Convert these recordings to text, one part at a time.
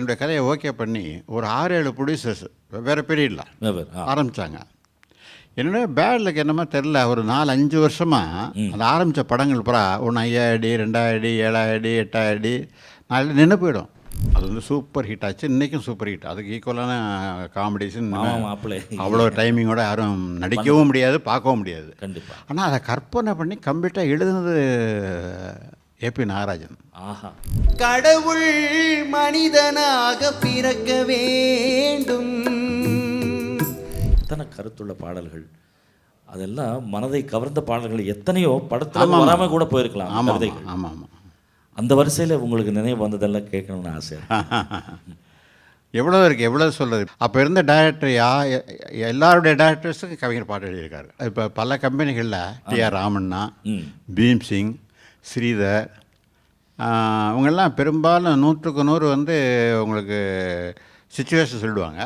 என்னுடைய கதையை ஓகே பண்ணி ஒரு ஆறு ஏழு ப்ரொடியூசர்ஸ் வெவ்வேறு பீரியடில் ஆரம்பித்தாங்க என்னோட பேட்லுக்கு என்னமோ தெரில ஒரு நாலு அஞ்சு வருஷமாக அந்த ஆரம்பித்த படங்கள் பூரா ஒன்று ஐயாயிரடி ரெண்டாயிரடி ஏழாயிரடி எட்டாயிரடி நாலு நின்று போயிடும். அது வந்து சூப்பர் ஹிட் ஆச்சு. இன்றைக்கும் சூப்பர் ஹிட் அதுக்கு ஈக்குவலான மாப்பிள்ளை. அவ்வளோ டைமிங்கோட யாரும் நடிக்கவும் முடியாது பார்க்கவும் முடியாது. ஆனால் அதை கற்பனை பண்ணி கம்ப்ளீட்டாக எழுதுனது ஏபி நாகராஜன். ஆஹா. கடவுள் மனிதனாக பிறக்க வேண்டும். எத்தனை கருத்துள்ள பாடல்கள். அதெல்லாம் மனதை கவர்ந்த பாடல்கள். எத்தனையோ படத்துல. வராம கூட போயிருக்கலாம் ஆமாம் ஆமாம் ஆமாம். அந்த வரிசையில உங்களுக்கு நினைவு வந்ததெல்லாம் கேட்கணும்னு ஆசை. எவ்வளோ இருக்குது எவ்வளோ சொல்கிறது அப்போ இருந்த டைரக்டர் யா? எல்லாருடைய டைரக்டர்ஸுக்கும் கவிஞர் பாட்டு எழுதியிருக்காரு. இப்போ பல கம்பெனிகளில் டிஆர் ராமண்ணா ம். பீம் சிங் ஸ்ரீதர் ஆஹ், இவங்கெல்லாம் பெரும்பாலும் நூற்றுக்கு நூறு வந்து உங்களுக்கு சுச்சுவேஷன் சொல்லிடுவாங்க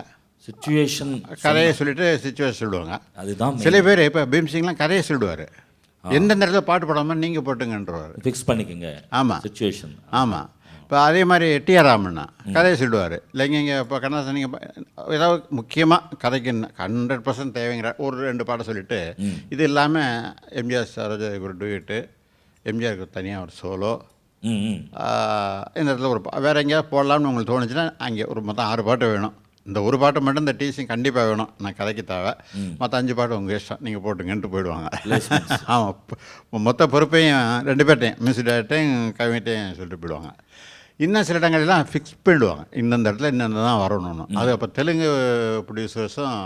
சுச்சுவேஷன் கதையை சொல்லிட்டு சுச்சுவேஷன் சொல்லிடுவாங்க அதுதான் சில பேர் இப்போ பீம் சிங்லாம் கதையை சொல்லிடுவார் எந்தெந்த இடத்துல பாட்டு போடாமல் நீங்கள் போட்டுங்கன்றவர். ஃபிக்ஸ் பண்ணிக்கங்க. ஆமாம் சுச்சுவேஷன் ஆமாம் இப்போ அதே மாதிரி டிஆர் ராமண்ணா கதையை சொல்லுவார். இல்லைங்க இங்கே இப்போ கண்ணாசன் நீங்கள் ஏதாவது முக்கியமாக கதைக்கு ஹண்ட்ரட் பர்சன்ட் தேவைங்கிற ஒரு ரெண்டு பாடம் சொல்லிட்டு இது இல்லாமல் எம்ஜிஆர் சரோஜாவுக்கு ஒரு டூயிட்டு எம்ஜிஆருக்கு தனியாக ஒரு சோலோ. இந்த இடத்துல ஒரு வேறு எங்கேயாவது போடலாம்னு உங்களுக்கு தோணுச்சுன்னா அங்கே ஒரு மொத்தம் ஆறு பாட்டு வேணும். இந்த ஒரு பாட்டு மட்டும் இந்த டீசிங் கண்டிப்பாக வேணும். நான் கதைக்கு தேவை. மற்ற அஞ்சு பாட்டு உங்கள் இஷ்டம். நீங்கள் போட்டுங்கன்ட்டு போயிடுவாங்க. ஆமாம் மொத்த பொறுப்பையும் ரெண்டு பேர்ட்டையும் மியூசிக் டேரக்டையும் கவிட்டையும் சொல்லிட்டு போயிடுவாங்க. இன்னும் சில இடங்கள்லாம் ஃபிக்ஸ் பண்ணிடுவாங்க இந்தந்த இடத்துல இந்தந்த தான் வரணும்னு அது அப்போ தெலுங்கு ப்ரொடியூசர்ஸும்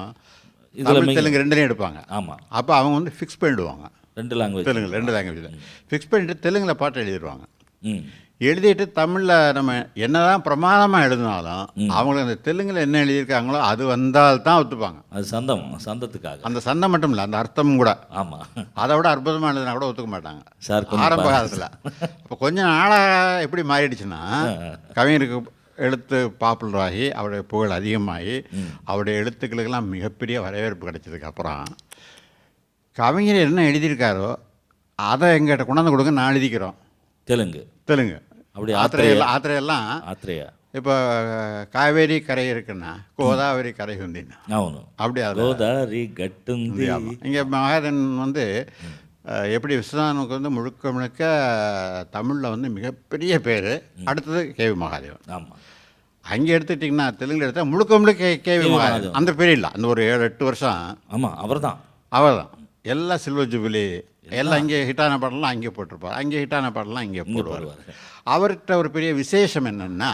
தமிழ் தெலுங்கு ரெண்டுலையும் எடுப்பாங்க. ஆமா. அப்போ அவங்க வந்து ஃபிக்ஸ் பண்ணிடுவாங்க ரெண்டு லாங்குவேஜ் தெலுங்குல ரெண்டு லாங்குவேஜில் ஃபிக்ஸ் பண்ணிட்டு தெலுங்கில் பாட்டு எழுதிடுவாங்க எழுதிட்டு தமிழில் நம்ம என்னதான் பிரமாதமாக எழுதினாலும் அவங்களுக்கு அந்த தெலுங்கில் என்ன எழுதியிருக்காங்களோ அது வந்தால் தான் ஒத்துப்பாங்க. அது சந்தம் சந்தத்துக்காக. அந்த சந்தம் மட்டும் இல்லை அந்த அர்த்தமும் கூட. ஆமா. அதை விட அற்புதமாக எழுதினா கூட ஒத்துக்க மாட்டாங்க. சார் ஆரம்ப. காலத்தில். இப்போ கொஞ்சம் நாளாக எப்படி மாறிடுச்சுன்னா கவிஞருக்கு எழுத்து பாப்புலர் ஆகி அவருடைய புகழ் அதிகமாகி அவருடைய எழுத்துக்களுக்கெல்லாம் மிகப்பெரிய வரவேற்பு கிடைச்சதுக்கு அப்புறம் கவிஞர் என்ன எழுதியிருக்காரோ அதை எங்கிட்ட கொண்டாந்து கொடுங்க நான் எழுதிக்கிறோம் தெலுங்கு தெலுங்கு அப்படி ஆத்திரையெல்லாம் ஆத்திரையெல்லாம் ஆத்ரேயா இப்போ காவேரி கரை இருக்குன்னா கோதாவரி கரை உந்தின்னா అవును அப்படி அது గోదావరి గట్టుంది இங்கே மகாதன் வந்து அஹ், எப்படி விஸ்வநாதனுக்கு வந்து முழுக்க முழுக்க தமிழில் வந்து மிகப்பெரிய பேர் அடுத்தது கேவி மகாதேவன் ஆமா அங்கே எடுத்துட்டிங்கன்னா தெலுங்குல எடுத்தால் முழுக்க முழுக்க K KV KV Mahadevan Mahadevan. அந்த பீரியடில் அந்த ஒரு ஏழு எட்டு வருஷம் ஆமா அவர்தான் அவர் தான் எல்லாம் சில்வர் ஜூபிலி எல்லாம் இங்கே ஹிட்டான பாடலாம் அங்கே போட்டிருப்பார். அங்கே ஹிட்டான பாடலாம் இங்கே போடுவார். அவர்கிட்ட ஒரு பெரிய விசேஷம் என்னென்னா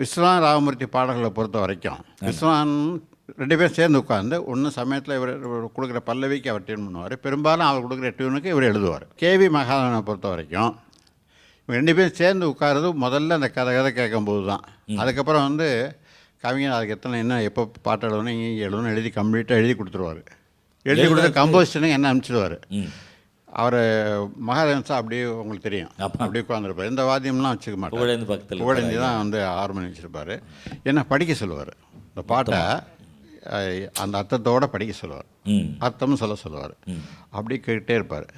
விஸ்வநாத் ராமமூர்த்தி பாடல்களை பொறுத்த வரைக்கும் விஸ்வநாதன் ரெண்டு பேரும் சேர்ந்து உட்காந்து ஒன்று சமயத்தில் இவர் கொடுக்குற பல்லவிக்கு அவர் டியூன் பண்ணுவார். பெரும்பாலும் அவர் கொடுக்குற டியூனுக்கு இவர் எழுதுவார். கேவி மகாதவனை பொறுத்த வரைக்கும் ரெண்டு பேரும் சேர்ந்து உட்காருறது முதல்ல அந்த கதை கதை கேட்கும்போது தான். அதுக்கப்புறம் வந்து கவிஞர் அதுக்கு எத்தனை என்ன எப்போ பாட்டு எழுதணும் இங்கே எழுதணும் எழுதி கம்ப்ளீட்டாக எழுதி கொடுத்துருவாரு. எழுதி கொடுத்து கம்போசிஷனுக்கு என்ன அனுப்பிச்சிடுவார். அவர் மகாதேவன் சார் அப்படியே உங்களுக்கு தெரியும். அப்படியே உட்காந்துருப்பார் இந்த வாத்தியம்லாம் வச்சுக்க மாட்டார் புகழேந்து தான் வந்து வச்சுருப்பார் என்ன படிக்க சொல்லுவார். இந்த பாட்டை அந்த அர்த்தத்தோட படிக்க சொல்லுவார். அர்த்தமும் சொல்ல சொல்லுவார். அப்படி கேட்டே இருப்பார்.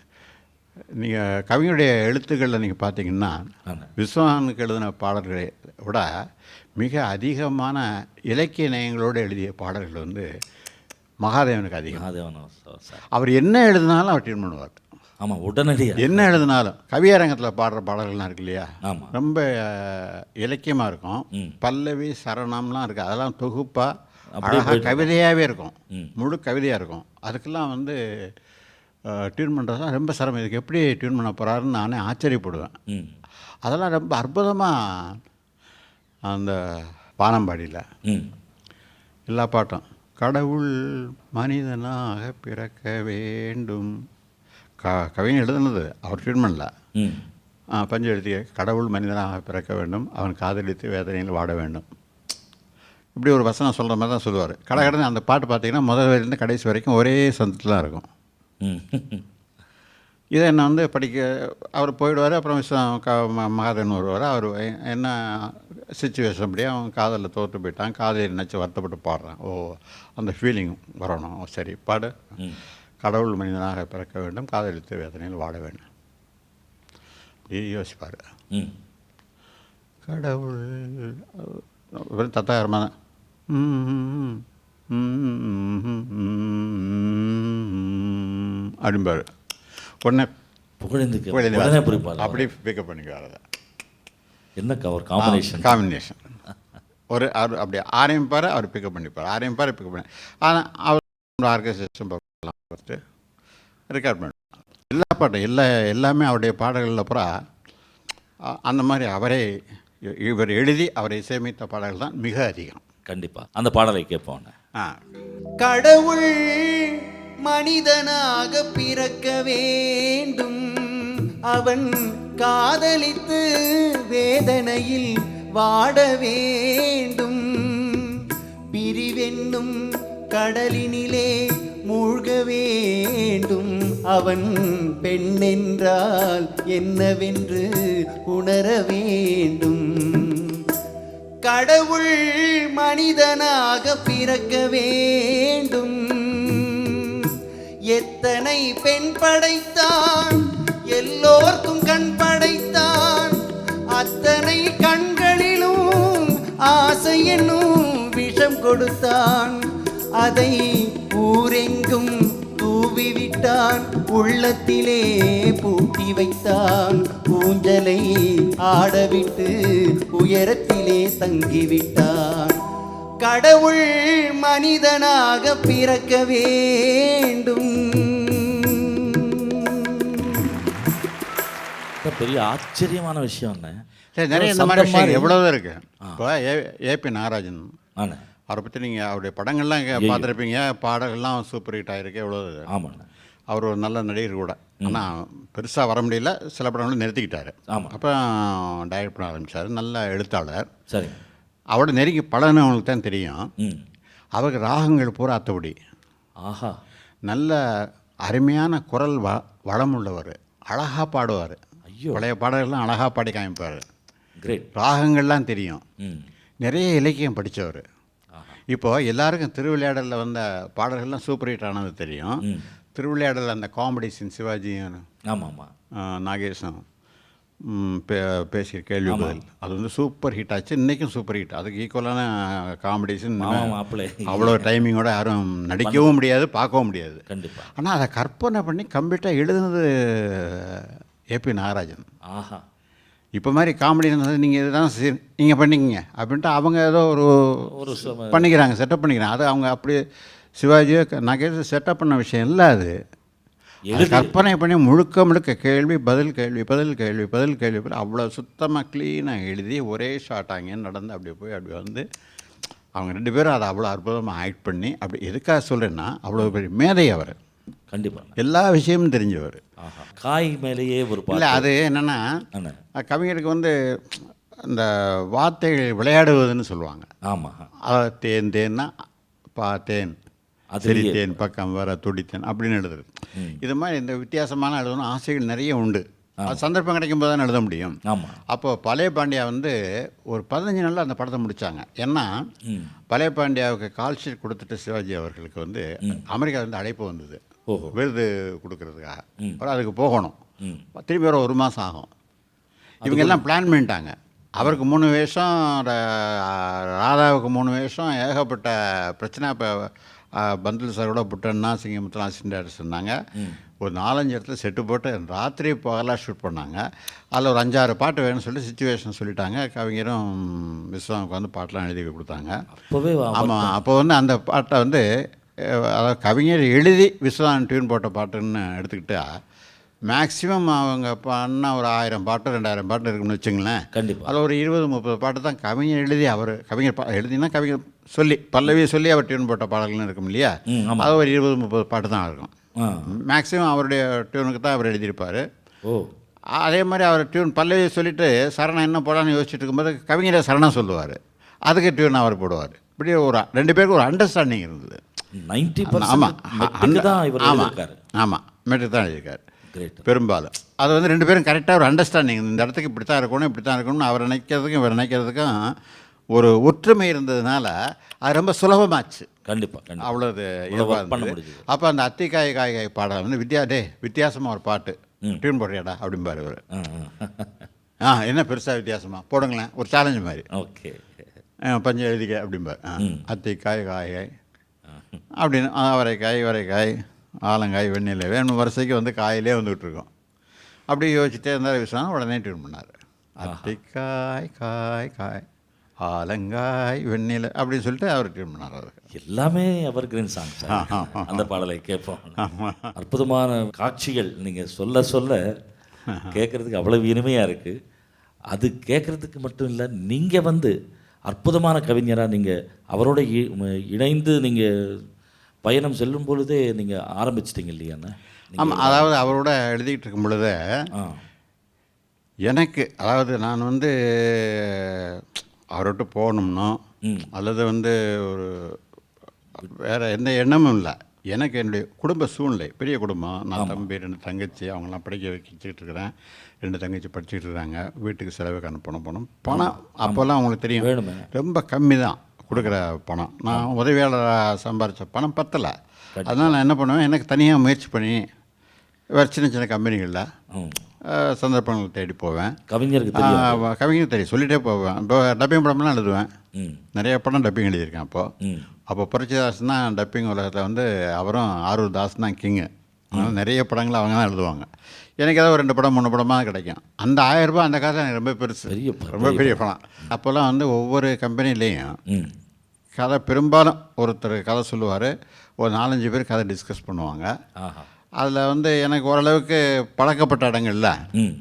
நீங்கள் கவிஞருடைய எழுத்துக்களில் நீங்கள் பார்த்தீங்கன்னா ஆமா. விஸ்வநாதனுக்கு எழுதின பாடல்களை விட மிக அதிகமான இலக்கிய நயங்களோடு எழுதிய பாடல்கள் வந்து மகாதேவனுக்கு அதிகம். மகாதேவன் அவர் என்ன எழுதினாலும் அவர் டியூன் பண்ணுவார். ஆமா உடனடியா. என்ன எழுதினாலும். கவியரங்கத்தில் பாடுற பாடல்கள்லாம் இருக்கு இல்லையா? ஆமா. ரொம்ப இலக்கியமாக இருக்கும். பல்லவி சரணம்லாம் இருக்குது அதெல்லாம் தொகுப்பாக அழகாக கவிதையாகவே இருக்கும். முழு கவிதையாக இருக்கும். அதுக்கெல்லாம் வந்து டியூன் பண்ணுறதுலாம் ரொம்ப சிரமம். இதுக்கு எப்படி டியூன் பண்ண போகிறாருன்னு நானே ஆச்சரியப்படுவேன். அதெல்லாம் ரொம்ப அற்புதமாக அந்த பானம்பாடியில் எல்லா பாட்டும். கடவுள் மனிதனாக பிறக்க வேண்டும். க கவிஞர் எழுதுனது அவர் ஆ, பஞ்சு எழுதிய கடவுள் மனிதனாக பிறக்க வேண்டும். அவன் காதலித்து வேதனையில் வாட வேண்டும். இப்படி ஒரு வசனம் சொல்கிற மாதிரி தான் சொல்லுவார். கடகடன்னு அந்த பாட்டு பார்த்தீங்கன்னா முதல் வரையிலேருந்து கடைசி வரைக்கும் ஒரே சந்தத்தில் தான் இருக்கும். இதை என்ன வந்து படிக்க அவர் போயிடுவார் அப்புறம் விஸ்வ- மகாதேவன் வருவார். அவர் என்ன சுச்சுவேஷன் அப்படியே அவன் காதலில் தோற்று போயிட்டான் காதலை நினச்சி வருத்தப்பட்டு பாடுறான் ஓ அந்த ஃபீலிங் வரணும் சரி பாடு கடவுள் மனிதனாக பிறக்க வேண்டும் காதலித்து வேதனையில் வாட வேண்டும் இப்படி யோசிப்பார் கடவுள் வெறும் தத்தாகரமாக தான் அப்படிம்பாரு உடனே புகழ்ந்து அப்படி பிக்கப் பண்ணிக்குவார் அதை என்ன கவர் காம்பினேஷன் காம்பினேஷன் ஒரு அவர் அப்படி ஆரம்பிப்பார் அவர் பிக்கப் பண்ணிப்பார். ஆரம்பிப்பார் பிக்கப் பண்ணி ஆனால் அவர் ஆர்கனைசேஷன் பார்க்கலாம் ஃபஸ்ட்டு ரெக்கார்ட் பண்ணுவார் எல்லா பாட்டும் எல்லா எல்லாமே அவருடைய பாடல்களில் பூரா அ- அந்த மாதிரி அவரே இவர் எழுதி அவரை இசையமைத்த பாடல்கள் தான் மிக அதிகம். கண்டிப்பா. அந்த பாடலை கேட்போம் ஆ. கடவுள் மனிதனாக பிறக்க வேண்டும். அவன் காதலித்து வேதனையில் வாட வேண்டும். பிரிவென்னும் கடலினிலே மூழ்க வேண்டும். அவன் பெண்ணென்றால் என்னவென்று உணர வேண்டும். கடவுள் மனிதனாக பிறக்க வேண்டும். எத்தனை பெண் படைத்தான் எல்லோர்க்கும் கண் படைத்தான். அத்தனை கண்களிலும் ஆசை என்னும் விஷம் கொடுத்தான். அதை ஊரெங்கும் தூவி விட்டான் உள்ளத்திலே பூட்டி வைத்தான். ஊஞ்சலை ஆடவிட்டு உயரத்திலே தங்கிவிட்டான். கடவுள் மனிதனாக பிறக்க வேண்டும். பெரிய ஆச்சரியமான விஷயம் சரி நிறைய இந்த மாதிரி விஷயங்கள் எவ்வளவோ இருக்கு. இப்போ ஏ ஏபி நாகராஜன். ஆண்ணே அவரை பற்றி நீங்கள் அவருடைய படங்கள்லாம் இங்கே பார்த்துருப்பீங்க. பாடல்கள்லாம் சூப்பர் ஹிட் ஆகிருக்கு எவ்வளோ ஆமாண்ணே அவர் ஒரு நல்ல நடிகர் கூட. ஆனால் பெருசாக வர முடியல. சில படங்களும் நிறுத்திக்கிட்டாரு. ஆமா. அப்புறம் டைரக்ட் பண்ண ஆரம்பித்தார் நல்ல எழுத்தாளர். சரிங்க. அவரோட நெருங்கி பழகினவங்களுக்கு தான் தெரியும். அவருக்கு ராகங்கள் பூரா அத்தபடி ஆஹா. நல்ல அருமையான குரல் வ வளமுள்ளவர் அழகாக பாடுவார். பழைய பாடல்கள்லாம் அழகாக பாடி காமிப்பார். கிரேட் ராகங்கள்லாம் தெரியும். நிறைய இலக்கியம் படித்தவர் ஆஹா. இப்போ எல்லாருக்கும் திருவிளையாடலில் வந்த பாடல்கள்லாம் சூப்பர் ஹிட் ஆனது தெரியும். ம். திருவிளையாடல் அந்த காமெடி சீன் சிவாஜியும் ஆமாம் ஆமாம் நாகேஷும் பே பேசிய கேள்வி பதில். அது வந்து சூப்பர் ஹிட் ஆச்சு. இன்றைக்கும் சூப்பர் ஹிட். அதுக்கு ஈக்குவலான காமெடி சீன் ஆமா மாப்பிள்ளை. அவ்வளோ டைமிங்கோட யாரும் நடிக்கவும் முடியாது பார்க்கவும் முடியாது. ஆனால் அதை கற்பனை பண்ணி கம்ப்ளீட்டாக எழுதுனது ஏபி நாகராஜன். ஆஹா. இப்போ மாதிரி காமெடி நீங்கள் இதுதான் நீங்கள் பண்ணிக்கங்க அப்படின்ட்டு அவங்க ஏதோ ஒரு ஒரு பண்ணிக்கிறாங்க செட்டப் பண்ணிக்கிறாங்க. அது அவங்க அப்படி சிவாஜியோ நகேஷ் செட்டப் பண்ண விஷயம் இல்லை அது. கற்பனை பண்ணி முழுக்க முழுக்க கேள்வி பதில் கேள்வி பதில் கேள்வி பதில் கேள்வி அவ்வளோ சுத்தமாக க்ளீனாக எழுதி ஒரே ஷாட் அங்கேன்னு நடந்து அப்படி போய் அப்படி வந்து அவங்க ரெண்டு பேரும் அதை அவ்வளோ அற்புதமாக ஆக்ட் பண்ணி அப்படி எதுக்காக சொல்கிறேன்னா அவ்வளோ பெரிய மேதை அவர். கண்டிப்பா. எல்லா விஷயமும் தெரிஞ்சவர். காய் மேலேயே ஒரு இல்லை அது என்னென்னா கவிஞருக்கு வந்து இந்த வார்த்தைகள் விளையாடுவதுன்னு சொல்லுவாங்க. ஆமாம் தேன் தேன்னா பா தேன். பக்கம் வர துடித்தேன் அப்படின்னு எழுதுறது. இது மாதிரி இந்த வித்தியாசமான எழுதணும் ஆசைகள் நிறைய உண்டு. அது சந்தர்ப்பம் கிடைக்கும் போது தான் எழுத முடியும். ஆமாம் அப்போ பழைய பாண்டியா வந்து ஒரு பதினஞ்சு நாளில் அந்த படத்தை முடித்தாங்க ஏன்னா பழைய பாண்டியாவுக்கு கால் ஷீட் கொடுத்துட்டு சிவாஜி அவர்களுக்கு வந்து அமெரிக்கா வந்து அழைப்பு வந்தது. விருது கொடுக்கறதுக்காக. அப்புறம் அதுக்கு போகணும். திரும்பி வர ஒரு மாதம் ஆகும். இவங்க எல்லாம் பிளான் பண்ணிட்டாங்க. அவருக்கு மூணு ரா- ராதாவுக்கு மூணு வேஷம் ஏகப்பட்ட பிரச்சனை. இப்போ பந்தில் சார் கூட புட்டன்னா சிங்கமுத்தலாம் அசிஸ்டன்ட் சொன்னாங்க ஒரு நாலஞ்சு இடத்துல செட்டு போட்டு ராத்திரி பகலாக ஷூட் பண்ணாங்க. அதில் ஒரு அஞ்சாறு பாட்டு வேணும்னு சொல்லி சுச்சுவேஷன் சொல்லிட்டாங்க. கவிஞரும் விஸ்வாமுக்கு வந்து பாட்டெலாம் எழுதி கொடுத்தாங்க. ஆமாம் அப்போ வந்து அந்த பாட்டை வந்து அதாவது கவிஞர் எழுதி விஸ்வநாதன் டியூன் போட்ட பாட்டுன்னு எடுத்துக்கிட்டா மேக்ஸிமம் அவங்க பண்ண ஒரு ஆயிரம் பாட்டு ரெண்டாயிரம் பாட்டு இருக்குன்னு வச்சுங்களேன். கண்டிப்பா. அதில் ஒரு இருபது முப்பது பாட்டு தான் கவிஞர் எழுதி அவர் கவிஞர் பா எழுதினா கவிஞர் சொல்லி பல்லவியை சொல்லி அவர் டியூன் போட்ட பாடல்கள்னு இருக்கும் இல்லையா? அது ஒரு இருபது முப்பது பாட்டு தான் இருக்கும். மேக்ஸிமம் அவருடைய டியூனுக்கு தான் அவர் எழுதியிருப்பார். ஓ. அதே மாதிரி அவர் டியூன் பல்லவியை சொல்லிட்டு சரணம் என்ன போடலான்னு யோசிச்சுட்டு இருக்கும்போது கவிஞரை சரணம் சொல்லுவார். அதுக்கு டியூன் அவர் போடுவார். இப்படி ஒரு ரெண்டு பேருக்கு ஒரு அண்டர்ஸ்டாண்டிங் இருந்தது. நைன்டி ஆமாம் ஆமாம் ஆமாம் மெட்ரிக் தான் எழுதியிருக்காரு. பெரும்பாலும். அது வந்து ரெண்டு பேரும் கரெக்டாக ஒரு அண்டர்ஸ்டாண்டிங் இந்த இடத்துக்கு இப்படி தான் இருக்கணும் இப்படி தான் இருக்கணும்னு அவர் நினைக்கிறதுக்கும் இவர் நினைக்கிறதுக்கும் ஒரு ஒற்றுமை இருந்ததுனால அது ரொம்ப சுலபமாச்சு. கண்டிப்பா கண்டிப்பா. அவ்வளோது. அப்போ அந்த அத்திக்காய் காய் காய் பாடல் வந்து வித்யா டே வித்தியாசமாக ஒரு பாட்டு. டியூன் போடுறியாடா அப்படிம்பாரு இவர். ஆ, என்ன பெருசாக வித்தியாசமா? போடுங்களேன் ஒரு சேலஞ்சு மாதிரி. ஓகே பஞ்சம் எழுதிக்க அப்படிம்பார். ஆ, அத்திக்காய் காய்காய் அப்படின்னு ஆ, அவரைக்காய் வரைக்காய் ஆலங்காய் வெண்ணிலை வேணும். வரிசைக்கு வந்து காயிலே வந்துகிட்டு இருக்கோம். அப்படி யோசிச்சுட்டே இருந்தார் விஸ்வநாதன் உடனே ட்யூன் பண்ணார். அத்திக்காய் காய் காய் ஆலங்காய் வெண்ணிலை அப்படின்னு சொல்லிட்டு அவர் ட்யூன் பண்ணார் அவர். எல்லாமே அவர் கிரீன் சாங் அந்த பாடலை கேட்போம். அற்புதமான காட்சிகள் நீங்கள் சொல்ல சொல்ல கேட்குறதுக்கு அவ்வளவு இனிமையாக இருக்குது அது கேட்குறதுக்கு மட்டும் இல்லை நீங்கள் வந்து அற்புதமான கவிஞராக நீங்கள் அவரோட இணைந்து நீங்கள் பயணம் செல்லும் பொழுதே நீங்கள் ஆரம்பிச்சிட்டீங்க இல்லையாண்ணா ஆமாம் அதாவது அவரோட எழுதிக்கிட்டு இருக்கும் பொழுது எனக்கு அதாவது நான் வந்து அவர்கிட்ட போகணும்னோ. அல்லது வந்து ஒரு வேறு எந்த எண்ணமும் இல்லை. எனக்கு என்னுடைய குடும்ப சூழ்நிலை பெரிய குடும்பம் நான் தம்பி ரெண்டு தங்கச்சி அவங்களாம் படிக்க வச்சுக்கிட்டு இருக்கிறேன். ரெண்டு தங்கச்சி படிச்சுட்டு இருக்காங்க. வீட்டுக்கு செலவுக்கு அனுப்பணும் பணம் பணம் அப்போல்லாம் அவங்களுக்கு தெரியும். ரொம்ப கம்மி தான் கொடுக்குற பணம். நான் உதவியாளராக சம்பாரித்த பணம் பத்தலை. அதனால் நான் என்ன பண்ணுவேன்? எனக்கு தனியாக முயற்சி பண்ணி வேறு சின்ன சின்ன கம்பெனிகளில் சந்தர்ப்பங்கள் தேடி போவேன். கவிஞருக்கு கவிஞர் தெரியும் சொல்லிட்டே போவேன். இப்போ டப்பிங் படம்லாம் எழுதுவேன். நிறைய படம் டப்பிங் எழுதியிருக்கேன் அப்போது அப்போ புரட்சிதாசன் தான் டப்பிங் உலகத்தில் வந்து அவரும் ஆரூர் தாஸ் தான் கிங்கு. அதனால் நிறைய படங்கள் அவங்க தான் எழுதுவாங்க. எனக்கு ஏதோ ஒரு ரெண்டு படம் மூணு படமாக கிடைக்கும். அந்த ஆயிரம் ரூபாய் அந்த காலத்தில் எனக்கு ரொம்ப பெருசு. பெரிய ரொம்ப பெரிய படம். அப்போல்லாம் வந்து ஒவ்வொரு கம்பெனிலேயும் ம். கதை பெரும்பாலும் ஒருத்தர் கதை சொல்லுவார். ஒரு நாலஞ்சு பேர் கதை டிஸ்கஸ் பண்ணுவாங்க. ஆஹா. அதில் வந்து எனக்கு ஓரளவுக்கு பழக்கப்பட்ட இடங்கள்ல ம்.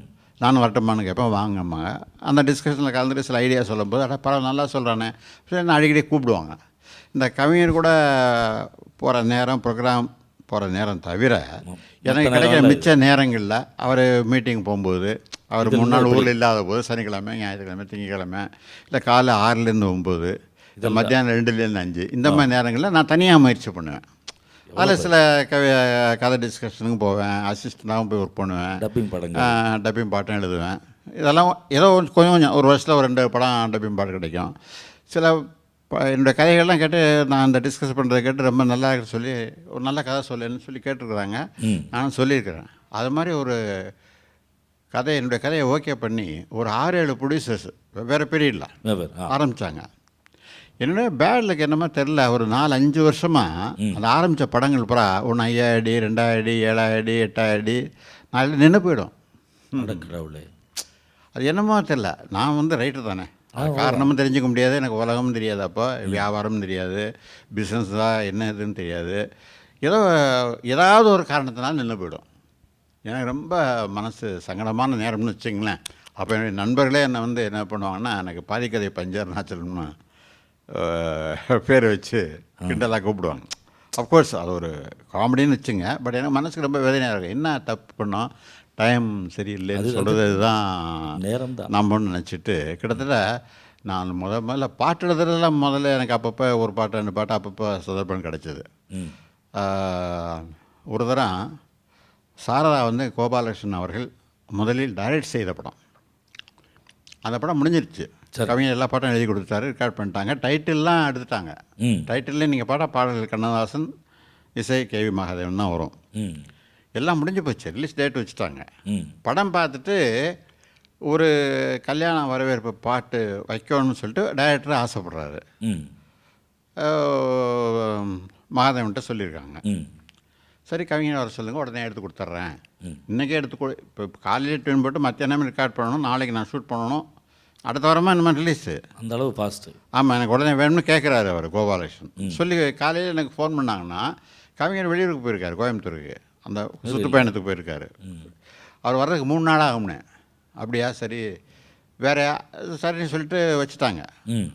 நானும் வரட்டுமான்னு கேட்பேன் வாங்கம்மாங்க அந்த டிஸ்கஷனில் கலந்துட்டு சில ஐடியா சொல்லும்போது அட பரவாயில்ல நல்லா சொல்கிறானே சரி நான் அடிக்கடி கூப்பிடுவாங்க. இந்த கவிஞர் கூட போகிற நேரம் ப்ரோக்ராம் போகிற நேரம் தவிர எனக்கு கிடைக்கிற மிச்ச நேரங்களில் அவர் மீட்டிங் போகும்போது அவர் மூணு நாள் ஊரில் இல்லாத போது சனிக்கிழமை ஞாயிற்றுக்கிழமை திங்கக்கிழமை இல்லை காலை ஆறுலேருந்து ஒம்பது இல்லை மத்தியானம் ரெண்டுலேருந்து அஞ்சு இந்த மாதிரி நேரங்களில் நான் தனியாக முயற்சி பண்ணுவேன். அதில் சில கவி கதை டிஸ்கஷனுக்கு போவேன் அசிஸ்டண்ட்டாகவும் போய் ஒர்க் பண்ணுவேன். டப்பிங் படங்கள். டப்பிங் பாட்டும் எழுதுவேன். இதெல்லாம் ஏதோ கொஞ்சம் கொஞ்சம் கொஞ்சம் ஒரு வருஷத்தில் ஒரு ரெண்டு படம் டப்பிங் பாட்டு கிடைக்கும். சில ப- என்னுடைய கதைகள்லாம் கேட்டு நான் அந்த டிஸ்கஸ் பண்ணுறதை கேட்டு ரொம்ப நல்லா இருக்கு சொல்லி ஒரு நல்ல கதை சொல்லுன்னு சொல்லி கேட்டிருக்கிறாங்க. நானும் சொல்லியிருக்கிறேன். அது மாதிரி ஒரு கதை என்னுடைய கதையை ஓகே பண்ணி ஒரு ஆறு ஏழு ப்ரொடியூசர்ஸ் வெவ்வேறு பீரியடில் ஆரம்பித்தாங்க என்னோட பேட்லுக்கு என்னமோ தெரில ஒரு நாலு அஞ்சு வருஷமாக அந்த ஆரம்பித்த படங்கள் பூரா ஒன்று ஏழாயிரம் அடி எட்டாயிரம் அடி நாலு நின்று போயிடும். அது என்னமோ தெரில நான் வந்து ரைட்டர் தானே. காரணமும் தெரிஞ்சுக்க முடியாது எனக்கு உலகமும் தெரியாது அப்போ வியாபாரமும் தெரியாது பிஸ்னஸ் தான் என்ன இதுன்னு தெரியாது. ஏதோ ஏதாவது ஒரு காரணத்தினால நின்று போயிடும். எனக்கு ரொம்ப மனசு சங்கடமான நேரம்னு வச்சுங்களேன். அப்போ என்னுடைய நண்பர்களே என்னை வந்து என்ன பண்ணுவாங்கன்னா எனக்கு பாதிக்கதை பஞ்சர் நாச்சல்னு பேர் வச்சு கிண்டலாக கூப்பிடுவாங்க. அஃப்கோர்ஸ் அது ஒரு காமெடின்னு வச்சுங்க பட் எனக்கு மனசுக்கு ரொம்ப வேதனையாக இருக்கும். என்ன தப்பு பண்ணோம்? டைம் சரியில்லைன்னு சொல்கிறது தான் நேரம் தான் நம்பன்னு நினச்சிட்டு கிட்டத்தட்ட நான் முத முதல்ல பாட்டு எழுதுறதுலாம் முதல்ல எனக்கு அப்பப்போ ஒரு பாட்டு ரெண்டு பாட்டு அப்பப்போ சந்தர்ப்பம் கிடச்சிது. ஒரு தரம் சாரதா வந்து கோபாலகிருஷ்ணன் அவர்கள் முதலில் டைரக்ட் செய்த படம். அந்த படம் முடிஞ்சிருச்சு. கவிஞர் எல்லா பாட்டும் எழுதி கொடுத்துட்டாரு ரெக்கார்ட் பண்ணிட்டாங்க. டைட்டில்லாம் எடுத்துட்டாங்க. டைட்டில்லே நீங்கள் பாட்டா பாடல்கள் கண்ணதாசன் இசை கேவி மகாதேவன் தான் வரும். எல்லாம் முடிஞ்சு போச்சு. ரிலீஸ் டேட் வச்சுட்டாங்க. படம் பார்த்துட்டு ஒரு கல்யாண வரவேற்பு பாட்டு வைக்கணும்னு சொல்லிட்டு டைரக்டர் ஆசைப்படுறாரு. ம். அஹ் மகாதேவன்கிட்ட சொல்லியிருக்காங்க. சரி கவிஞர் வர சொல்லுங்கள் உடனே எடுத்து கொடுத்துட்றேன். இன்றைக்கே எடுத்து கொடு இப்போ காலையில் ட்யூன் போட்டு மத்தியானம் ரெக்கார்ட் பண்ணணும் நாளைக்கு நான் ஷூட் பண்ணணும். அடுத்த வாரமாக இனிமேல் ரிலீஸு அந்த அளவு ஃபாஸ்ட்டு ஆமாம் எனக்கு உடனே வேணும்னு கேட்குறாரு அவர் கோபாலகிருஷ்ணன். சொல்லி காலையில் எனக்கு ஃபோன் பண்ணாங்கன்னா கவிஞர் வெளியூருக்கு போயிருக்காரு கோயம்புத்தூருக்கு. அந்த சுற்றுப்பயணத்துக்கு போயிருக்காரு. அவர் வர்றதுக்கு மூணு நாள் ஆகும்னே. அப்படியா சரி. வேற சரின்னு சொல்லிட்டு வச்சுட்டாங்க.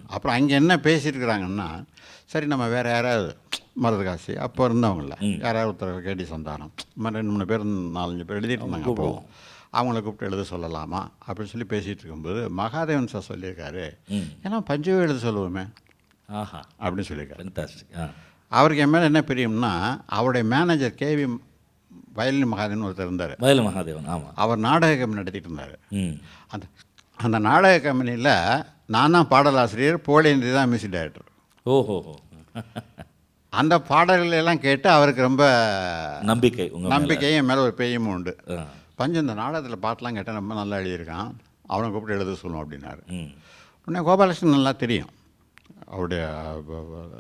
அப்புறம் அங்கே என்ன பேசியிருக்கிறாங்கன்னா சரி நம்ம வேறு யாராவது மருதகாசி அப்போ இருந்தவங்கள யாராவது ஒருத்தர் கேடி சந்தானம். இந்த மாதிரி ரெண்டு மூணு பேர் நாலஞ்சு பேர் எழுதிட்டு இருந்தாங்க அப்போ. அவங்கள கூப்பிட்டு எழுத சொல்லலாமா? அப்படின்னு சொல்லி பேசிகிட்டு இருக்கும்போது மகாதேவன் சார் சொல்லியிருக்காரு. ஏன்னா பஞ்சவே எழுத சொல்லுவோமே. ஆஹா. அப்படின்னு சொல்லியிருக்காரு. அவருக்கு என் மேலே என்ன பிரியம்னா அவருடைய மேனேஜர் கேவி வயலின் மகாதேவன் ஒருத்தர் இருந்தார். வயல் மகாதேவன் ஆமாம் அவர் நாடக கம்பெனி நடத்திட்டு இருந்தார். அந்த அந்த நாடக கம்பெனியில் நான் தான் பாடலாசிரியர் புகழேந்தி தான் மியூசிக் டைரக்டர். ஓஹோஹோ அந்த பாடல்களை எல்லாம் கேட்டு அவருக்கு ரொம்ப நம்பிக்கை நம்பிக்கையும் என் மேலே ஒரு பெய்யும் உண்டு. ஆ. பஞ்சு இந்த நாடகத்தில் பாட்டெலாம் கேட்டால் ரொம்ப நல்லா எழுதியிருக்கான். அவனை கூப்பிட்டு எழுத சொல்லுவோம் அப்படின்னாரு. உடனே கோபாலகிருஷ்ணன் நல்லா தெரியும். அவருடைய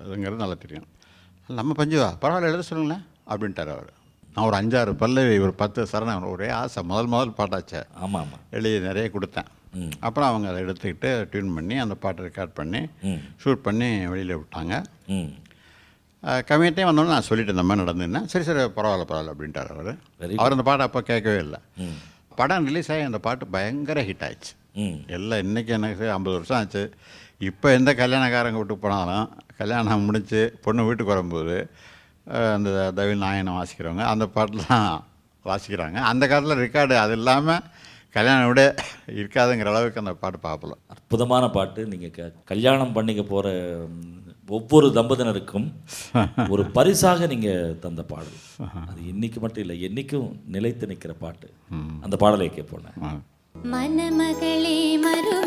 இதுங்கிறது நல்லா தெரியும். நம்ம பஞ்சுவா பரவாயில்ல எழுத சொல்லுங்களேன் அப்படின்ட்டார் அவர். நான் ஒரு அஞ்சாறு பல்லவி ஒரு பத்து சரணம் ஒரே ஆசை. முதல் முதல் பாட்டாச்சே. ஆமாம் ஆமாம் எழுதி நிறைய கொடுத்தேன். அப்புறம் அவங்க அதை எடுத்துக்கிட்டு டியூன் பண்ணி அந்த பாட்டை ரெக்கார்ட் பண்ணி ஷூட் பண்ணி வெளியில் விட்டாங்க. கம்மியாட்டே வந்தோன்னே நான் சொல்லிட்டு இந்த மாதிரி நடந்துன்னா சரி சரி பரவாயில்ல பரவாயில்ல அப்படின்ட்டார் அவர். அவர் அந்த பாட்டை அப்போ கேட்கவே இல்லை. படம் ரிலீஸ் ஆகி அந்த பாட்டு பயங்கர ஹிட் ஆயிடுச்சு. ம். எல்லாம் இன்றைக்கி எனக்கு ஐம்பது வருஷம் ஆச்சு. இப்போ எந்த கல்யாணக்காரங்க வீட்டுக்கு போனாலும் கல்யாணம் முடிஞ்சு பொண்ணு வீட்டுக்கு வரும்போது அந்த தவில் நாயனம் வாசிக்கிறவங்க? அந்த பாட்டெலாம் வாசிக்கிறாங்க. அந்த காலத்தில் ரெக்கார்டு அது இல்லாமல் கல்யாணம் விட இருக்காதுங்கிற அளவுக்கு அந்த பாட்டு பார்ப்பலாம் அற்புதமான பாட்டு. நீங்கள் க கல்யாணம் பண்ணிக்க போகிற ஒவ்வொரு தம்பதியினருக்கும் ஒரு பரிசாக நீங்கள் தந்த பாடல். அது இன்னைக்கு மட்டும் இல்லை என்னைக்கும் நிலைத்து நிற்கிற பாட்டு. அந்த பாடலை கேட்போண்ணே ஆ. மணமகளே மருமகளே